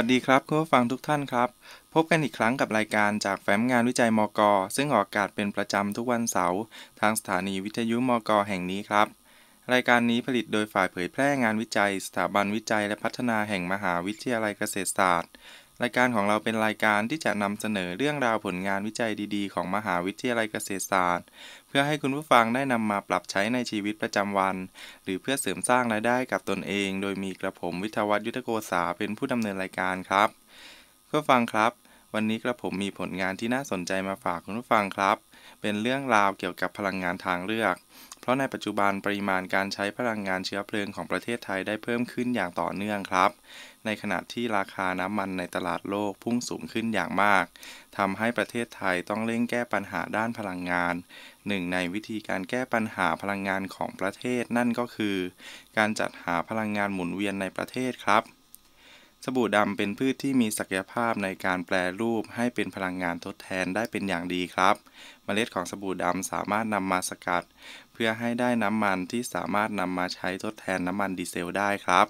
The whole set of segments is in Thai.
สวัสดีครับคุณผู้ฟังทุกท่านครับ พบกันอีกครั้งกับรายการจากแฟ้มงานวิจัยมก ซึ่งออกอากาศเป็นประจำทุกวันเสาร์ทางสถานีวิทยุมก แห่งนี้ครับ รายการนี้ผลิตโดยฝ่ายเผยแพร่งานวิจัย สถาบันวิจัยและพัฒนาแห่งมหาวิทยาลัยเกษตรศาสตร์ รายการของเราเป็นรายการที่จะนำเสนอเรื่องราวผลงานวิจัยดี ๆ ของมหาวิทยาลัยเกษตรศาสตร์ เพื่อให้คุณผู้ฟังได้นำมาปรับใช้ในชีวิตประจำวัน หรือเพื่อเสริมสร้างรายได้กับตนเอง โดยมีกระผมวิทยวัฒน์ยุทธโกษาเป็นผู้ดำเนินรายการครับผู้ฟังครับ วันนี้กระผมมีผลงานที่น่าสนใจมาฝากคุณผู้ฟังครับ เป็นเรื่องราวเกี่ยวกับพลังงานทางเลือก ราะในปัจจุบันปริมาณการใช้พลังงานเชื้อเพลิงของประเทศไทยได้เพิ่มขึ้นอย่างต่อเนื่องครับ ในขณะที่ราคาน้ำมันในตลาดโลกพุ่งสูงขึ้นอย่างมากทำให้ประเทศไทยต้องเร่งแก้ปัญหาด้านพลังงาน หนึ่งในวิธีการแก้ปัญหาพลังงานของประเทศนั่นก็คือ การจัดหาพลังงานหมุนเวียนในประเทศครับสบู่ดำเป็นพืชที่มีศักยภาพในการแปรรูปให้เป็นพลังงานทดแทนได้เป็นอย่างดีครับ เมล็ดของสบู่ดำสามารถนำมาสกัด พื่อให้ได้น้ำมันที่สามารถนำมาใช้ทดแทนน้ำมันดีเซลได้ครับ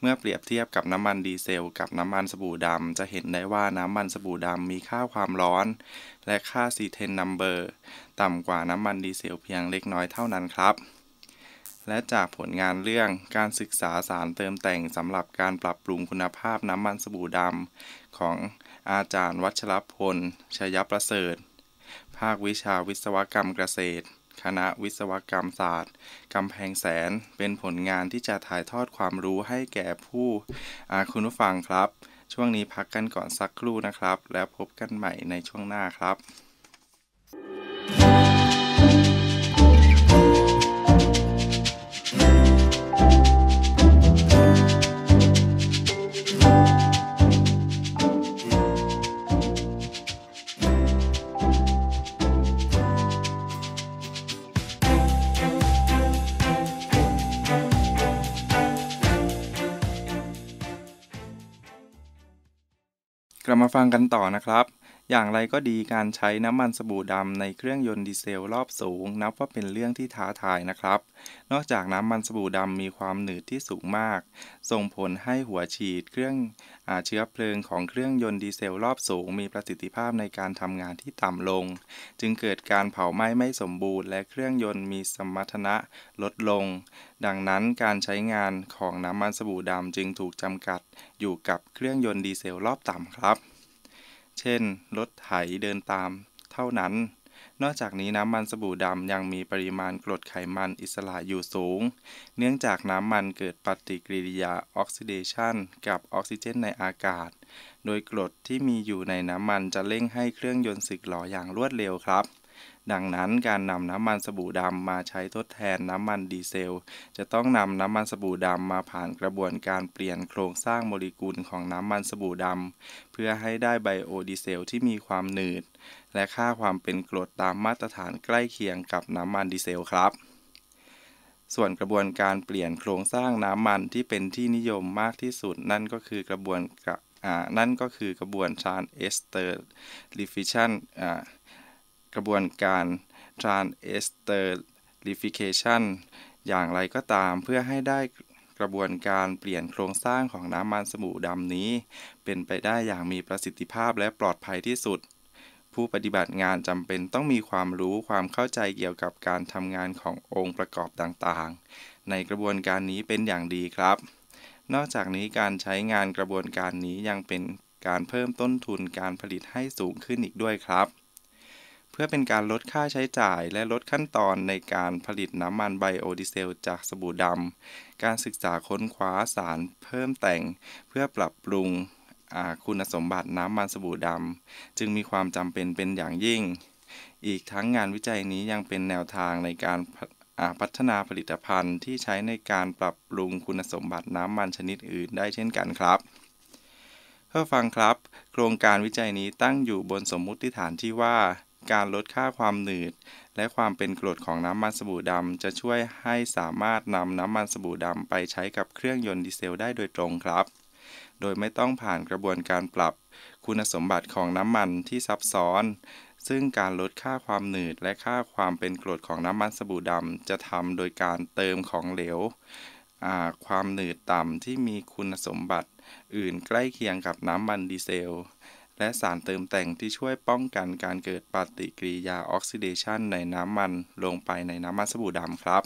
เมื่อเปรียบเทียบกับน้ำมันดีเซล กับน้ำมันสบู่ดำจะเห็นได้ว่าน้ำมันสบู่ดำมีค่าความร้อน และค่าซีเทนนัมเบอร์ต่ำกว่าน้ำมันดีเซลเพียงเล็กน้อยเท่านั้นครับและจากผลงานเรื่องการศึกษาสารเติมแต่งสำหรับการปรับปรุงคุณภาพน้ำมันสบู่ดำของอาจารย์วัชรพล ชยประเสริฐ ภาควิชาวิศวกรรมเกษตร คณะวิศวกรรมศาสตร์กำแพงแสน เป็นผลงานที่จะถ่ายทอดความรู้ให้แก่ผู้คุณผู้ฟังครับ ช่วงนี้พักกันก่อนสักครู่นะครับ แล้วพบกันใหม่ในช่วงหน้าครับกลั ฟังกันต่อนะครับ อย่างไรก็ดีการใช้น้ำมันสบู่ดำในเครื่องยนต์ดีเซลรอบสูง นับว่าเป็นเรื่องที่ท้าทายนะครับ นอกจากน้ำมันสบู่ดำมีความหนืดที่สูงมาก ส่งผลให้หัวฉีดเครื่องอาเชื้อเพลิงของเครื่องยนต์ดีเซลรอบสูง มีประสิทธิภาพในการทำงานที่ต่ำลง จึงเกิดการเผาไหม้ไม่สมบูรณ์และเครื่องยนต์มีสมรรถนะลดลง ดังนั้นการใช้งานของน้ำมันสบู่ดำจึงถูกจำกัดอยู่กับเครื่องยนต์ดีเซลรอบต่ำครับ เช่น รถไถเดินตาม เท่านั้น นอกจากนี้น้ำมันสบู่ดำยังมีปริมาณกรดไขมันอิสระอยู่สูง เนื่องจากน้ำมันเกิดปฏิกิริยาออกซิเดชันกับออกซิเจนในอากาศ โดยกรดที่มีอยู่ในน้ำมันจะเร่งให้เครื่องยนต์สึกหรออย่างรวดเร็วครับ ดังนั้นการนำน้ำมันสบู่ดำมาใช้ทดแทนน้ำมันดีเซล จะต้องนำน้ำมันสบู่ดำมาผ่านกระบวนการเปลี่ยนโครงสร้างโมเลกุลของน้ำมันสบู่ดำเพื่อให้ได้ไบโอดีเซลที่มีความหนืด และค่าความเป็นกรดตามมาตรฐานใกล้เคียงกับน้ำมันดีเซลครับส่วนกระบวนการเปลี่ยนโครงสร้างน้ำมันที่เป็นที่นิยมมากที่สุด นั่นก็คือกระบวนนั่นก็คือกระบวนการเอสเตอร์ลิฟิชัน กระบวนการ transesterification อย่างไรก็ตามเพื่อให้ได้กระบวนการเปลี่ยนโครงสร้างของน้ำมันสบู่ดำนี้ เป็นไปได้อย่างมีประสิทธิภาพและปลอดภัยที่สุด ผู้ปฏิบัติงานจำเป็นต้องมีความรู้ความเข้าใจเกี่ยวกับการทำงานขององค์ประกอบต่างๆ ในกระบวนการนี้เป็นอย่างดีครับ นอกจากนี้การใช้งานกระบวนการนี้ยังเป็นการเพิ่มต้นทุนการผลิตให้สูงขึ้นอีกด้วยครับ พื่อเป็นการลดค่าใช้จ่ายและลดขั้นตอนในการผลิตน้ำมันไบโอดีเซลจากสบู่ดำ การศึกษาค้นคว้าสารเพิ่มแต่ง เพื่อปรับปรุงคุณสมบัติน้ำมันสบู่ดำ จึงมีความจำเป็นเป็นอย่างยิ่ง อีกทั้งงานวิจัยนี้ยังเป็นแนวทางในการพัฒนาผลิตภัณฑ์ที่ใช้ในการปรับปรุงคุณสมบัติน้ำมันชนิดอื่นได้เช่นกันครับเพื่อฟังครับ โครงการวิจัยนี้ตั้งอยู่บนสมมุติฐานที่ว่า การลดค่าความหนืด และความเป็นกรดของน้ำมันสบู่ดำจะช่วยให้สามารถนำน้ำมันสบู่ดำไปใช้กับเครื่องยนต์ดีเซลได้โดยตรงครับ โดยไม่ต้องผ่านกระบวนการปรับคุณสมบัติของน้ำมันที่ซับซ้อน ซึ่งการลดค่าความหนืดและค่าความเป็นกรดของน้ำมันสบู่ดำจะทำโดยการเติมของเหลวความหนืดต่ำที่มีคุณสมบัติอื่นใกล้เคียงกับน้ำมันดีเซล และสารเติมแต่งที่ช่วยป้องกันการเกิดปฏิกิริยาออกซิเดชันในน้ำมันลงไปในน้ำมันสบู่ดำครับ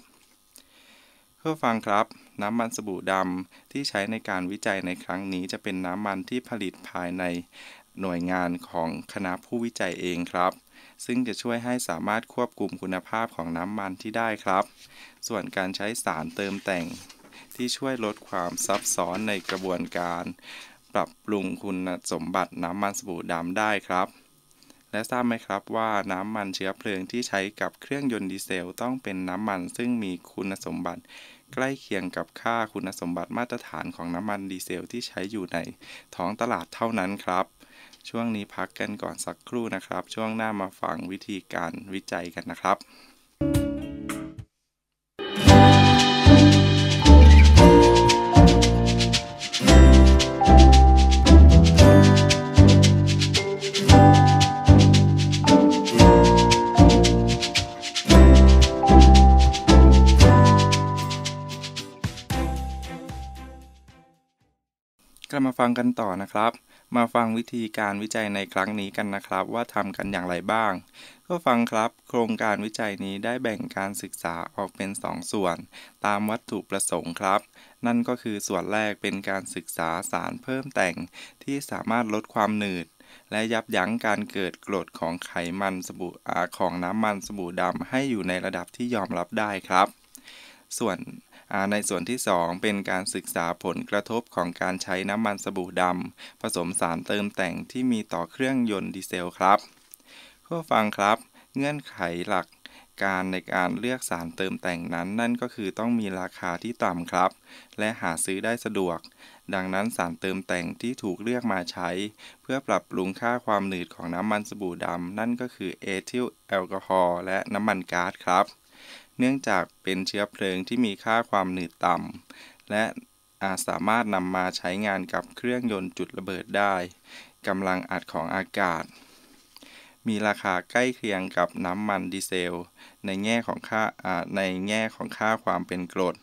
เพื่อฟังครับ น้ำมันสบู่ดำที่ใช้ในการวิจัยในครั้งนี้จะเป็นน้ำมันที่ผลิตภายในหน่วยงานของคณะผู้วิจัยเองครับ ซึ่งจะช่วยให้สามารถควบคุมคุณภาพของน้ำมันที่ได้ครับ ส่วนการใช้สารเติมแต่งที่ช่วยลดความซับซ้อนในกระบวนการ ปรับปรุงคุณสมบัติน้ำมันสบู่ดำได้ครับ และทราบไหมครับว่าน้ำมันเชื้อเพลิงที่ใช้กับเครื่องยนต์ดีเซลต้องเป็นน้ำมันซึ่งมีคุณสมบัติ ใกล้เคียงกับค่าคุณสมบัติมาตรฐานของน้ำมันดีเซลที่ใช้อยู่ในท้องตลาดเท่านั้นครับ ช่วงนี้พักกันก่อนสักครู่นะครับ ช่วงหน้ามาฟังวิธีการวิจัยกันนะครับ กลับมาฟังกันต่อนะครับ มาฟังวิธีการวิจัยในครั้งนี้กันนะครับ ว่าทำกันอย่างไรบ้าง ก็ฟังครับ โครงการวิจัยนี้ได้แบ่งการศึกษาออกเป็น 2สส่วน ตามวัตถุประสงค์ครับ นั่นก็คือส่วนแรกเป็นการศึกษาสารเพิ่มแต่ง ที่สามารถลดความหนืดและยับยั้งการเกิดกรดของไขมันสบู่ของน้ำมันสบู่ดำให้อยู่ในระดับที่ยอมรับได้ครับ ส่วน ในส่วนที่ 2 เป็นการศึกษาผลกระทบของการใช้น้ำมันสบู่ดำผสมสารเติมแต่งที่มีต่อเครื่องยนต์ดีเซลครับเพื่อฟังครับ เงื่อนไขหลักการในการเลือกสารเติมแต่งนั้น นั่นก็คือต้องมีราคาที่ต่ำครับ และหาซื้อได้สะดวก ดังนั้นสารเติมแต่งที่ถูกเลือกมาใช้ เพื่อปรับปรุงค่าความหนืดของน้ำมันสบู่ดำนั่นก็คือเอทิลแอลกอฮอล์และน้ำมันก๊าซครับ เนื่องจากเป็นเชื้อเพลิงที่มีค่าความหนืดต่ำ และอาจสามารถนำมาใช้งานกับเครื่องยนต์จุดระเบิดได้กำลังอัดของอากาศ มีราคาใกล้เคียงกับน้ำมันดีเซล ในแง่ของค่าในแง่ของค่าความเป็นกรด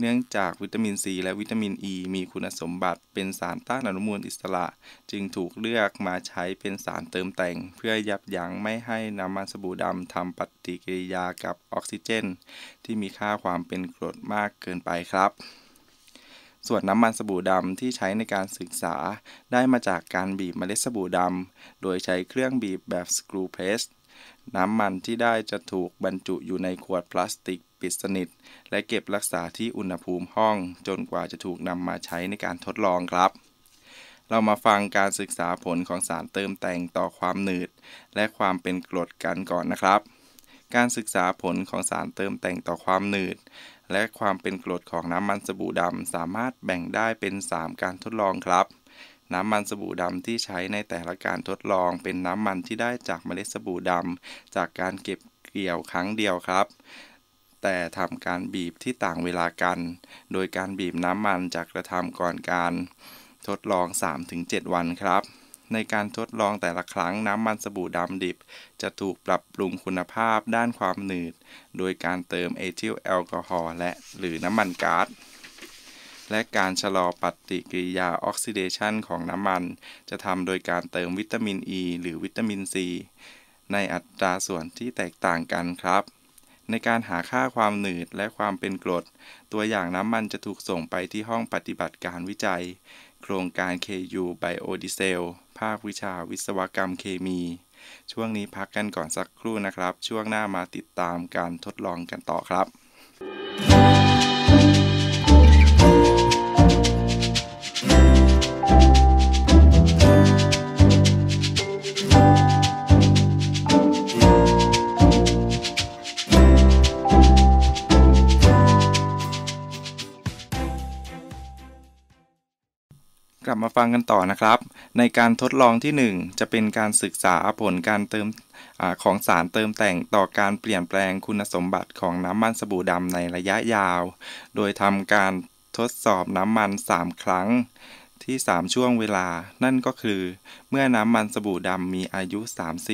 เนื่องจากวิตามินซีและวิตามินอ e ีมีคุณสมบัติเป็นสารต้านอนุมูลอิสระ จึงถูกเลือกมาใช้เป็นสารเติมแต่ง เพื่อยับยั้งไม่ให้น้ำมันสบู่ดำทำปฏิกิริยากับออกซิเจน ที่มีค่าความเป็นกรดมากเกินไปครับส่วนน้ำมันสบู่ดำที่ใช้ในการศึกษา ได้มาจากการบีบเมล็ดสบู่ดำ โดยใช้เครื่องบีบแบบสกรูเพรส น้ำมันที่ได้จะถูกบรรจุอยู่ในขวดพลาสติก ปิดสนิท และเก็บรักษาที่อุณหภูมิห้อง จนกว่าจะถูกนำมาใช้ในการทดลองครับ เรามาฟังการศึกษาผลของสารเติมแต่งต่อความหนืด และความเป็นกรดกันก่อนนะครับ การศึกษาผลของสารเติมแต่งต่อความหนืด และความเป็นกรดของน้ำมันสบู่ดำสามารถแบ่งได้เป็น 3 การทดลองครับน้ำมันสบู่ดำที่ใช้ในแต่ละการทดลองเป็นน้ำมันที่ได้จากเมล็ดสบู่ดำจากการเก็บเกี่ยวครั้งเดียวครับ แต่ทำการบีบที่ต่างเวลากัน โดยการบีบน้ำมันจะกระทำก่อนการทดลอง 3-7 วันครับ ในการทดลองแต่ละครั้งน้ำมันสบู่ดำดิบ จะถูกปรับปรุงคุณภาพด้านความหนืด โดยการเติมเอทิลแอลกอฮอล์และหรือน้ำมันก๊าซและการชะลอปฏิกิริยาออกซิเดชันของน้ำมัน จะทำโดยการเติมวิตามินอ e ีหรือวิตามินซีในอัตราส่วนที่แตกต่างกันครับ ในการหาค่าความหนืดและความเป็นกรด ตัวอย่างน้ำมันจะถูกส่งไปที่ห้องปฏิบัติการวิจัย โครงการ KU Biodiesel ภาควิชาวิศวกรรมเคมี ช่วงนี้พักกันก่อนสักครู่นะครับ ช่วงหน้ามาติดตามการทดลองกันต่อครับ ลับมาฟังกันต่อนะครับ ในการทดลองที่ 1 จะเป็นการศึกษาผลการเติมอของสารเติมแต่งต่อการเปลี่ยนแปลงคุณสมบัติของน้ำมันสบู่ดำในระยะยาว โดยทำการทดสอบน้ำมัน 3 ครั้งที่ 3 ช่วงเวลา นั่นก็คือ เมื่อน้ำมันสบู่ดำมีอายุ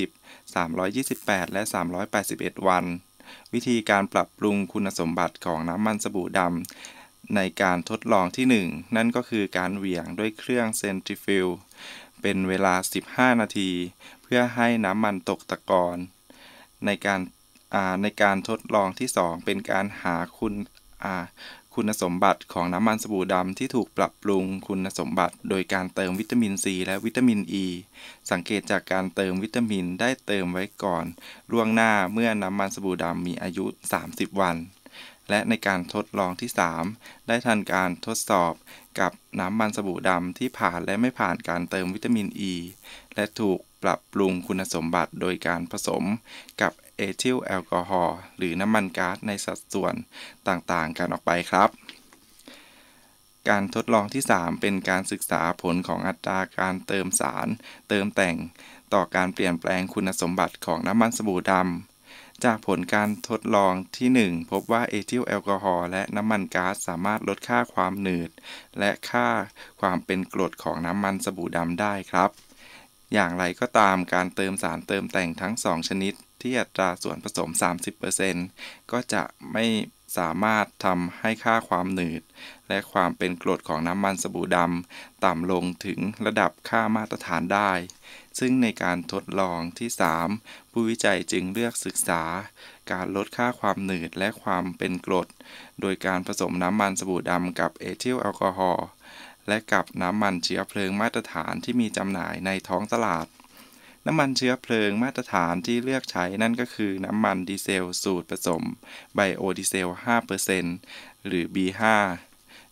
30 328 และ 381 วัน วิธีการปรับปรุงคุณสมบัติของน้ำมันสบู่ดำ ในการทดลองที่ 1 นั่นก็คือการเหวี่ยงด้วยเครื่องเซนทริฟิลเป็นเวลา 15 นาที เพื่อให้น้ำมันตกตะกอนในการในการทดลองที่ 2 เป็นการหาคุณคุณสมบัติของน้ำมันสบู่ดำที่ถูกปรับปรุงคุณสมบัติโดยการเติมวิตามินซีและวิตามินอ e. ีสังเกตจากการเติมวิตามินได้เติมไว้ก่อนล่วงหน้าเมื่อน้ำมันสบู่ดำมีอายุ 30 วัน และในการทดลองที่ 3 ได้ทันการทดสอบกับน้ำมันสบู่ดำที่ผ่านและไม่ผ่านการเติมวิตามินอ e. ีและถูกปรับปรุงคุณสมบัติโดยการผสมกับเอทิลแอลกอฮอล์หรือน้ำมันก๊าซในสัดส่วนต่างๆ กันออกไปครับ การทดลองที่ 3 เป็นการศึกษาผลของอัตราการเติมสาร เติมแต่งต่อการเปลี่ยนแปลงคุณสมบัติของน้ำมันสบู่ดำ จากผลการทดลองที่ 1 พบว่าเอทิลแอลกอฮอล์และน้ำมันก๊าซสามารถลดค่าความหนืด และค่าความเป็นกรดของน้ำมันสบู่ดำได้ครับ อย่างไรก็ตามการเติมสารเติมแต่งทั้ง 2 ชนิดที่อัตราส่วนผสม 30%ก็จะไม่ สามารถทำให้ค่าความหนืด และความเป็นกรดของน้ำมันสบู่ดำต่ำลงถึงระดับค่ามาตรฐานได้ ซึ่งในการทดลองที่ 3 ผู้วิจัยจึงเลือกศึกษา การลดค่าความหนืดและความเป็นกรด โดยการผสมน้ำมันสบู่ดำกับเอทิลแอลกอฮอล์และกับน้ำมันเชื้อเพลิงมาตรฐานที่มีจำหน่ายในท้องตลาด น้ำมันเชื้อเพลิงมาตรฐานที่เลือกใช้นั่นก็คือน้ำมันดีเซลสูตรผสมไบโอดีเซล 5%หรือ B5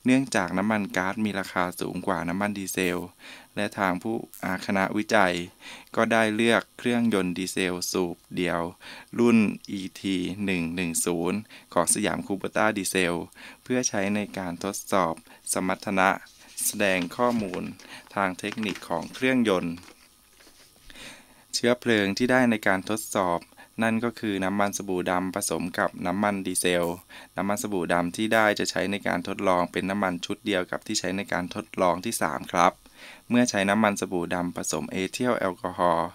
เนื่องจากน้ำมันก๊าซมีราคาสูงกว่าน้ำมันดีเซล และทางผู้อาคณะวิจัย ก็ได้เลือกเครื่องยนต์ดีเซลสูบเดียว รุ่น ET 110ของสยามคูเปต้าดีเซล เพื่อใช้ในการทดสอบสมรรถนะ แสดงข้อมูลทางเทคนิคของเครื่องยนต์ เชื้อเพลิงที่ได้ในการทดสอบ นั่นก็คือน้ำมันสบู่ดำผสมกับน้ำมันดีเซล น้ำมันสบู่ดำที่ได้จะใช้ในการทดลองเป็นน้ำมันชุดเดียวกับที่ใช้ในการทดลองที่ 3 ครับ เมื่อใช้น้ำมันสบู่ดำผสมเอทิลแอลกอฮอล์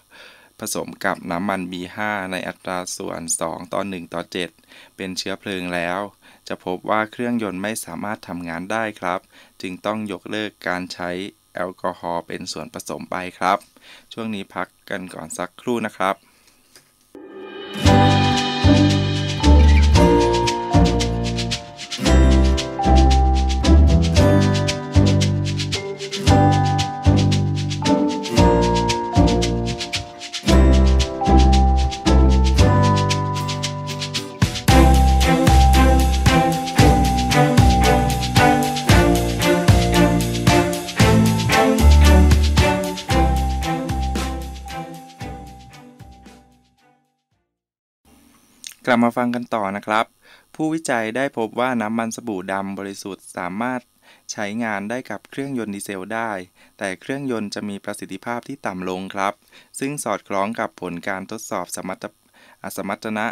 ผสมกับน้ำมัน B5 ในอัตราส่วน 2 ต่อ 1 ต่อ 7 เป็นเชื้อเพลิงแล้ว จะพบว่าเครื่องยนต์ไม่สามารถทำงานได้ครับ จึงต้องยกเลิกการใช้แอลกอฮอล์เป็นส่วนผสมไปครับ ช่วงนี้พัก กันก่อนสักครู่นะครับ กลับมาฟังกันต่อนะครับ ผู้วิจัยได้พบว่าน้ำมันสบู่ดำบริสุทธิ์สามารถใช้งานได้กับเครื่องยนต์ดีเซลได้ แต่เครื่องยนต์จะมีประสิทธิภาพที่ต่ำลงครับ ซึ่งสอดคล้องกับผลการทดสอบสมรรถสมรรถนะ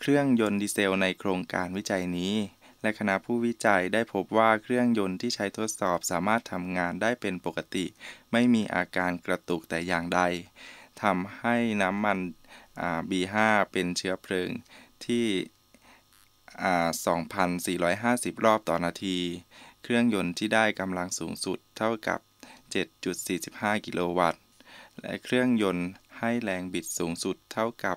เครื่องยนต์ดีเซลในโครงการวิจัยนี้ และคณะผู้วิจัยได้พบว่าเครื่องยนต์ที่ใช้ทดสอบสามารถทำงานได้เป็นปกติ ไม่มีอาการกระตุกแต่อย่างใดทำให้น้ำมัน B5 เป็นเชื้อเพลิง ที่ 2,450 รอบต่อนาที เครื่องยนต์ที่ได้กำลังสูงสุดเท่ากับ 7.45 กิโลวัตต์ และเครื่องยนต์ให้แรงบิดสูงสุดเท่ากับ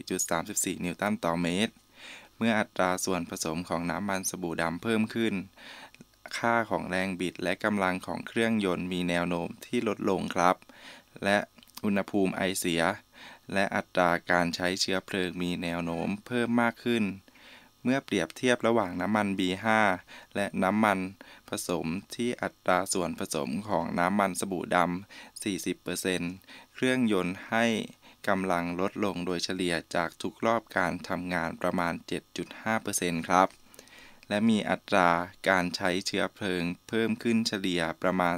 34.34 นิวตันต่อเมตร เมื่ออัตราส่วนผสมของน้ำมันสบู่ดำเพิ่มขึ้น ค่าของแรงบิดและกำลังของเครื่องยนต์มีแนวโน้มที่ลดลงครับ และอุณหภูมิไอเสีย และอัตราการใช้เชื้อเพลิงมีแนวโน้มเพิ่มมากขึ้น เมื่อเปรียบเทียบระหว่างน้ำมัน B5 และน้ำมันผสมที่อัตราส่วนผสมของน้ำมันสบู่ดำ 40%เครื่องยนต์ให้กำลังลดลงโดยเฉลี่ยจากทุกรอบการทำงานประมาณ 7.5%ครับ และมีอัตราการใช้เชื้อเพลิงเพิ่มขึ้นเฉลี่ยประมาณ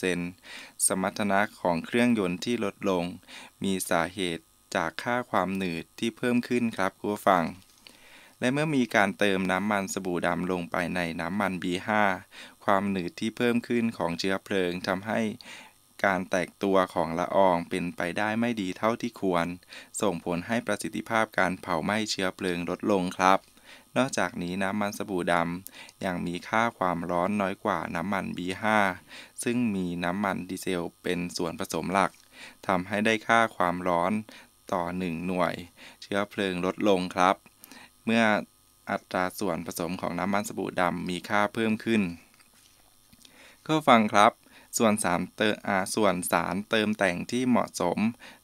15.9%สมรรถนะของเครื่องยนต์ที่ลดลง มีสาเหตุจากค่าความหนืดที่เพิ่มขึ้นครับคุณผู้ฟัง และเมื่อมีการเติมน้ำมันสบู่ดำลงไปในน้ำมัน B5 ความหนืดที่เพิ่มขึ้นของเชื้อเพลิงทำให้การแตกตัวของละอองเป็นไปได้ไม่ดีเท่าที่ควร ส่งผลให้ประสิทธิภาพการเผาไหม้เชื้อเพลิงลดลงครับ นอกจากนี้น้ำมันสบู่ดำยังมีค่าความร้อนน้อยกว่าน้ำมัน B5 ซึ่งมีน้ำมันดีเซลเป็นส่วนผสมหลักทำให้ได้ค่าความร้อนต่อ 1 หน่วย เชื้อเพลิงลดลงครับ เมื่ออัตราส่วนผสมของน้ำมันสบู่ดำมีค่าเพิ่มขึ้น ก็ฟังครับ ส่วนสารเติมส่วนสารเติมแต่งที่เหมาะสม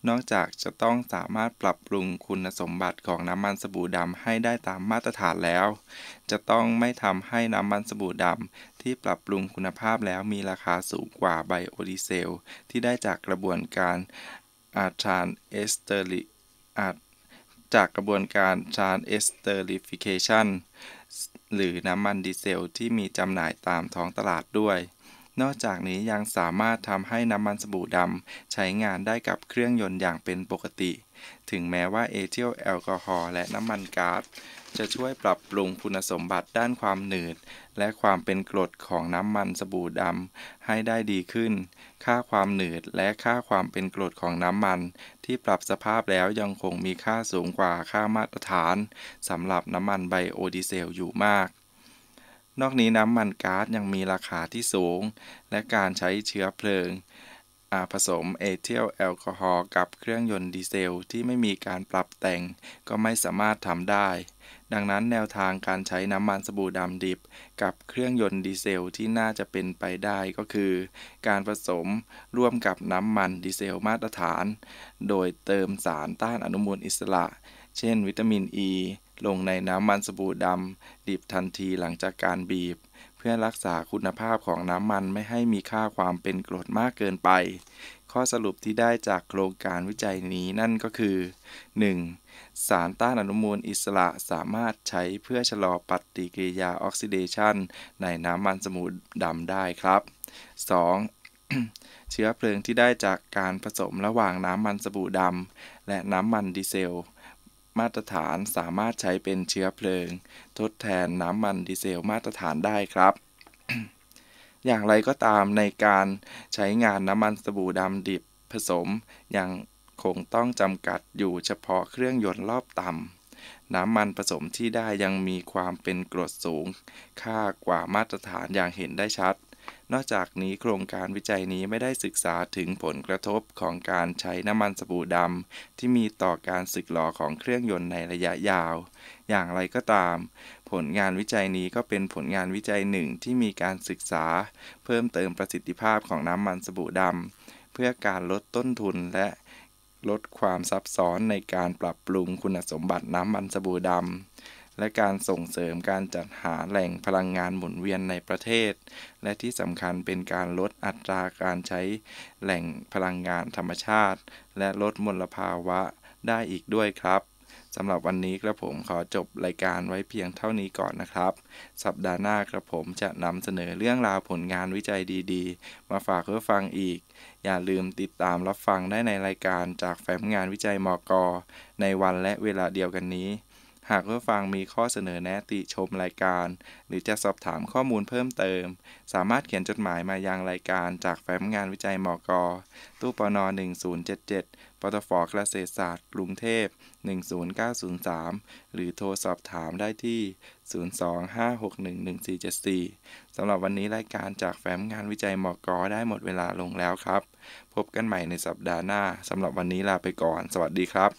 นอกจากจะต้องสามารถปรับปรุงคุณสมบัติของน้ำมันสบู่ดำให้ได้ตามมาตรฐานแล้ว จะต้องไม่ทำให้น้ำมันสบู่ดำที่ปรับปรุงคุณภาพแล้วมีราคาสูงกว่าไบโอดีเซล ที่ได้จากกระบวนการอาทานเอสเตอริอาจากกระบวนการทานเอสเตอริฟิเคชันหรือน้ำมันดีเซลที่มีจำหน่ายตามท้องตลาดด้วย นอกจากนี้ยังสามารถทำให้น้ำมันสบู่ดำใช้งานได้กับเครื่องยนต์อย่างเป็นปกติ ถึงแม้ว่าเอทิลแอลกอฮอล์และน้ำมันก๊าซจะช่วยปรับปรุงคุณสมบัติด้านความหนืด และความเป็นกรดของน้ำมันสบู่ดำให้ได้ดีขึ้น ค่าความหนืดและค่าความเป็นกรดของน้ำมัน ที่ปรับสภาพแล้วยังคงมีค่าสูงกว่าค่ามาตรฐานสำหรับน้ำมันไบโอดีเซลอยู่มาก นอกนี้น้ำมันก๊าซยังมีราคาที่สูง และการใช้เชื้อเพลิงผสมเอทิลแอลกอฮอล์กับเครื่องยนต์ดีเซลที่ไม่มีการปรับแต่งก็ไม่สามารถทำได้ ดังนั้นแนวทางการใช้น้ำมันสบู่ดำดิบ กับเครื่องยนต์ดีเซลที่น่าจะเป็นไปได้ก็คือ การผสมร่วมกับน้ำมันดีเซลมาตรฐาน โดยเติมสารต้านอนุมูลอิสระ เช่น วิตามินอ e, ี ลงในน้ำมันสบู่ดำดิบทันทีหลังจากการบีบ เพื่อรักษาคุณภาพของน้ำมันไม่ให้มีค่าความเป็นกรดมากเกินไป ข้อสรุปที่ได้จากโครงการวิจัยนี้นั่นก็คือ 1. สารต้านอนุมูลอิสระสามารถใช้เพื่อชะลอปฏิกิริยาออกซิเดชันในน้ำมันสบู่ดำได้ครับ 2. เชื้อเพลิงที่ได้จากการผสมระหว่างน้ำมันสบู่ดำและน้ำมันดีเซล มาตรฐานสามารถใช้เป็นเชื้อเพลิง ทดแทนน้ำมันดีเซลมาตรฐานได้ครับ อย่างไรก็ตามในการใช้งานน้ำมันสบู่ดำดิบผสม ยังคงต้องจำกัดอยู่เฉพาะเครื่องยนต์รอบต่ำน้ำมันผสมที่ได้ยังมีความเป็นกรดสูง ค่ากว่ามาตรฐานอย่างเห็นได้ชัด นอกจากนี้โครงการวิจัยนี้ไม่ได้ศึกษาถึงผลกระทบของการใช้น้ำมันสบู่ดำที่มีต่อการสึกหลอของเครื่องยนต์ในระยะยาว อย่างไรก็ตาม ผลงานวิจัยนี้ก็เป็นผลงานวิจัยหนึ่งที่มีการศึกษา เพิ่มเติมประสิทธิภาพของน้ำมันสบู่ดำเพื่อการลดต้นทุนและลดความซับซ้อนในการปรับปรุงคุณสมบัติน้ำมันสบู่ดำ และการส่งเสริมการจัดหาแหล่งพลังงานหมุนเวียนในประเทศ และที่สำคัญเป็นการลดอัตราการใช้แหล่งพลังงานธรรมชาติ และลดมลภาวะได้อีกด้วยครับสำหรับวันนี้กระผมขอจบรายการไว้เพียงเท่านี้ก่อนนะครับ สัปดาห์หน้ากระผมจะนำเสนอเรื่องราวผลงานวิจัยดีๆ มาฝากเพื่อฟังอีก อย่าลืมติดตามรับฟังได้ในรายการจากแฟ้มงานวิจัยมกในวันและเวลาเดียวกันนี้ หากผู้ฟังมีข้อเสนอแนะติชมรายการ หรือจะสอบถามข้อมูลเพิ่มเติม สามารถเขียนจดหมายมายังรายการจากแฟ้มงานวิจัยมก ตู้ปน 1077 ปตฟเกษตรศาสตร์กรุงเทพ 10903 หรือโทรสอบถามได้ที่ 025611474 สำหรับวันนี้รายการจากแฟ้มงานวิจัยมก ได้หมดเวลาลงแล้วครับ พบกันใหม่ในสัปดาห์หน้า สำหรับวันนี้ลาไปก่อน สวัสดีครับ